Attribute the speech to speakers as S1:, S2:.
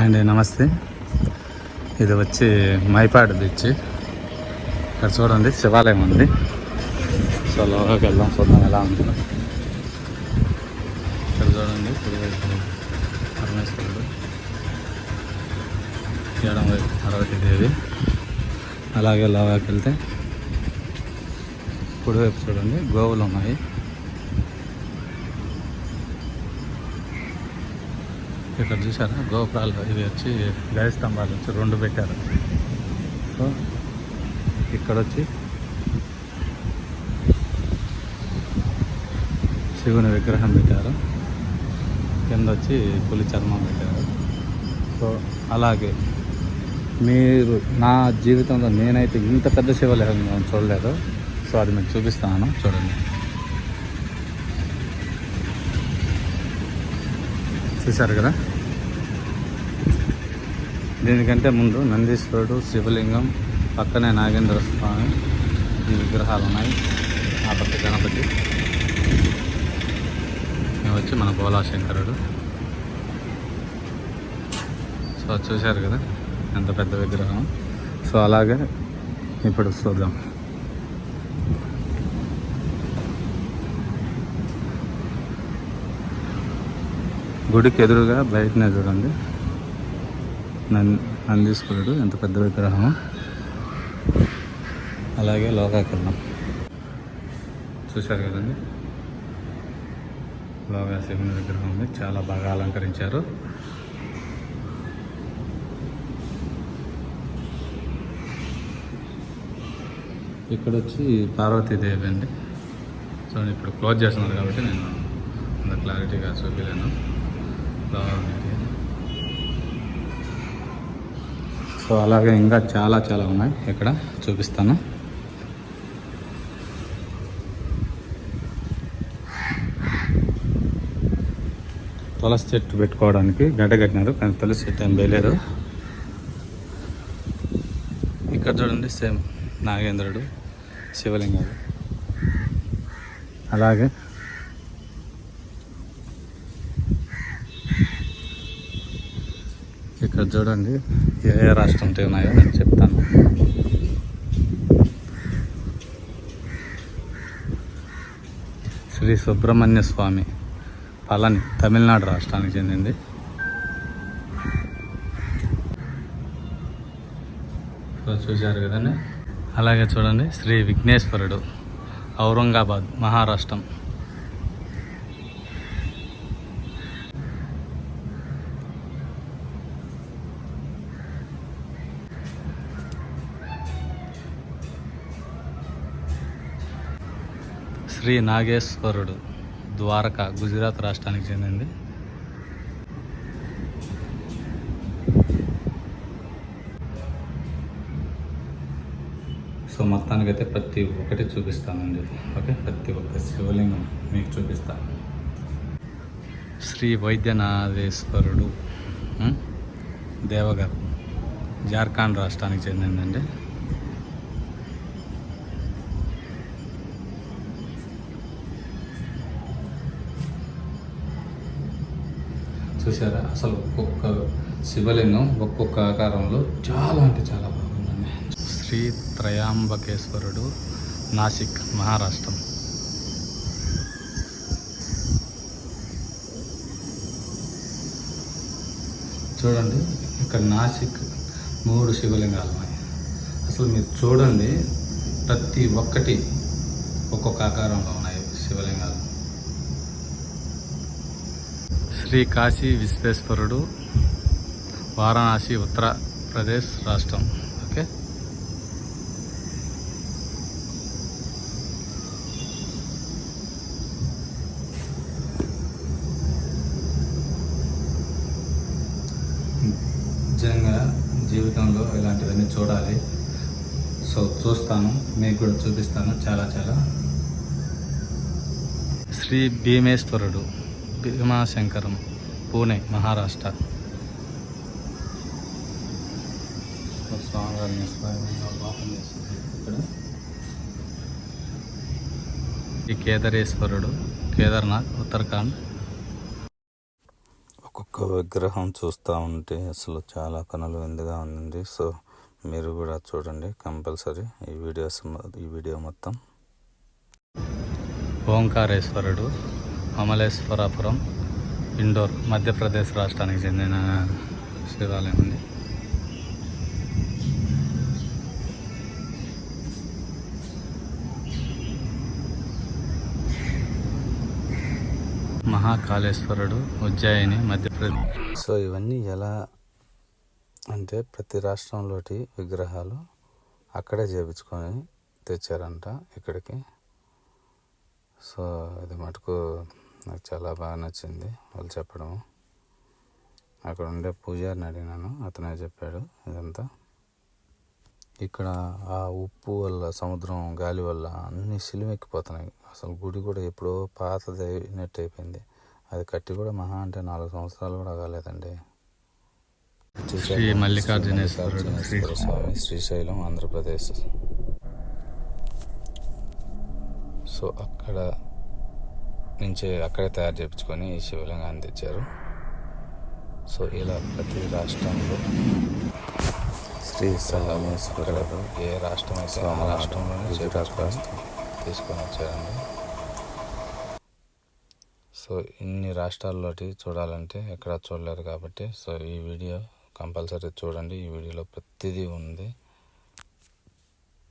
S1: అండి నమస్తే. ఇది వచ్చి మైపాడు బీచ్. ఇక్కడ చూడండి శివాలయం ఉంది. సో లోపలికి వెళ్దాం చూద్దాం ఎలా ఉంది. ఇక్కడ చూడండి కుడివైపు పరమేశ్వరుడు. ఎడం వైపు పార్వతీదేవి అలాగే లోపలికి వెళ్తే కుడివైపు చూడండి గోవులు ఉన్నాయి. ఇక్కడ చూసారా గోపురాలు ఇవి వచ్చి గయ స్తంభాలు వచ్చి రెండు పెట్టారు. సో ఇక్కడ వచ్చి శివుని విగ్రహం పెట్టారు. కింద వచ్చి పులి చర్మం పెట్టారు. సో అలాగే మీరు నా జీవితంలో నేనైతే ఇంత పెద్ద శివలింగం చూడలేదు. సో అది మీకు చూపిస్తాను. చూడండి. చూశారు కదా? దీనికంటే ముందు నందీశ్వరుడు శివలింగం పక్కనే నాగేంద్ర స్వామి ఈ విగ్రహాలు ఉన్నాయి ఆ పక్క గణపతి వచ్చి మన భోలాశంకరుడు సో చూశారు కదా ఎంత పెద్ద విగ్రహం. సో అలాగే ఇప్పుడు చూద్దాం. గుడికి ఎదురుగా బయటనే చూడండి. నందీశ్వరుడు ఎంత పెద్ద విగ్రహం అలాగే లోకాకరణం. చూశారు కదండి? లోగా శివుని విగ్రహం ఉంది చాలా బాగా అలంకరించారు. ఇక్కడ వచ్చి పార్వతీదేవి అండి. సో ఇప్పుడు క్లోజ్ చేస్తున్నారు కాబట్టి నేను అంత క్లారిటీగా చూపించలేను సో అలాగే ఇంకా చాలా చాలా ఉన్నాయి. ఇక్కడ చూపిస్తాను. తులసి చెట్టు పెట్టుకోవడానికి గడ్డ కట్టినారు కానీ తులసి చెట్టు ఏం వేయలేదు. ఇక్కడ చూడండి సేమ్ నాగేంద్రుడు శివలింగాలు అలాగే ఇక్కడ చూడండి ఏ ఏ రాష్ట్రంతో ఉన్నాయో నేను చెప్తాను. శ్రీ సుబ్రహ్మణ్య స్వామి పళని తమిళనాడు రాష్ట్రానికి చెందింది. చూశారు కదండి? అలాగే చూడండి శ్రీ విఘ్నేశ్వరుడు ఔరంగాబాద్ మహారాష్ట్రం. శ్రీ నాగేశ్వరుడు ద్వారకా గుజరాత్ రాష్ట్రానికి చెందింది. సో మొత్తానికైతే ప్రతి ఒక్కటి చూపిస్తానండి ఓకే? ప్రతి ఒక్క శివలింగం మీకు చూపిస్తాను శ్రీ వైద్యనాథేశ్వరుడు దేవగర్ జార్ఖండ్ రాష్ట్రానికి చెందిందండి. చూసారా? అసలు ఒక్కొక్క శివలింగం ఒక్కొక్క ఆకారంలో చాలా అంటే చాలా బాగుందండి. శ్రీ త్రయాంబకేశ్వరుడు నాసిక్ మహారాష్ట్రం. చూడండి ఇక్కడ నాసిక్ మూడు శివలింగాలు ఉన్నాయి. అసలు మీరు చూడండి ప్రతి ఒక్కటి ఒక్కొక్క ఆకారంలో ఉన్నాయి శివలింగాలు. శ్రీ కాశీ విశ్వేశ్వరుడు వారణాసి ఉత్తరప్రదేశ్ రాష్ట్రం. ఓకే? నిజంగా జీవితంలో ఇలాంటివన్నీ చూడాలి. సో చూస్తాను. మీకు కూడా చూపిస్తాను. చాలా చాలా. శ్రీ భీమేశ్వరుడు భీమాశంకరం. పూణే మహారాష్ట్ర సో స్వామివారిని స్వయంగా లోపల చేస్తుంది ఇక్కడ ఈ కేదారేశ్వరుడు కేదార్నాథ్ ఉత్తరాఖండ్ ఒక్కొక్క విగ్రహం చూస్తూ ఉంటే అసలు చాలా కనులు విందుగా ఉంది సో మీరు కూడా చూడండి కంపల్సరీ ఈ వీడియోస్ ఈ వీడియో మొత్తం. ఓంకారేశ్వరుడు అమలేశ్వరాపురం ఇండోర్ మధ్యప్రదేశ్ రాష్ట్రానికి చెందిన శివాలయం ఉంది. మహాకాళేశ్వరుడు ఉజ్జాయిని మధ్యప్రదేశ్ సో ఇవన్నీ ఎలా అంటే ప్రతి రాష్ట్రంలోటి విగ్రహాలు అక్కడే చేపించుకొని తెచ్చారంట ఇక్కడికి. సో ఇది మటుకు నాకు చాలా బాగా నచ్చింది వాళ్ళు చెప్పడం. అక్కడ ఉండే పూజారిని అడిగినాను అతనే చెప్పాడు ఇదంతా. ఇక్కడ ఆ ఉప్పు వల్ల సముద్రం గాలి వల్ల అన్ని సిలుమెక్కిపోతున్నాయి అసలు గుడి కూడా ఎప్పుడో పాతది అయినట్టు అయిపోయింది. అది కట్టి కూడా మహా అంటే నాలుగు సంవత్సరాలు కూడా కాలేదండి.
S2: శ్రీ మల్లికార్జునేశ్వరుడు
S1: మల్లికార్జునేశ్వర స్వామి శ్రీశైలం ఆంధ్రప్రదేశ్. సో అక్కడ నుంచి అక్కడే తయారు చేయించుకొని ఈ శివలింగాన్ని తెచ్చారు. సో ఇలా ప్రతి రాష్ట్రంలో శ్రీ సలమేశ్వరుడు ఏ రాష్ట్రం అయితే ఆ రాష్ట్రంలోనే చేపించుకొని తీసుకొని వచ్చారండి. సో ఇన్ని రాష్ట్రాల్లోటి చూడాలంటే ఎక్కడ చూడలేరు కాబట్టి సో ఈ వీడియో కంపల్సరీ చూడండి. ఈ వీడియోలో ప్రతిదీ ఉంది.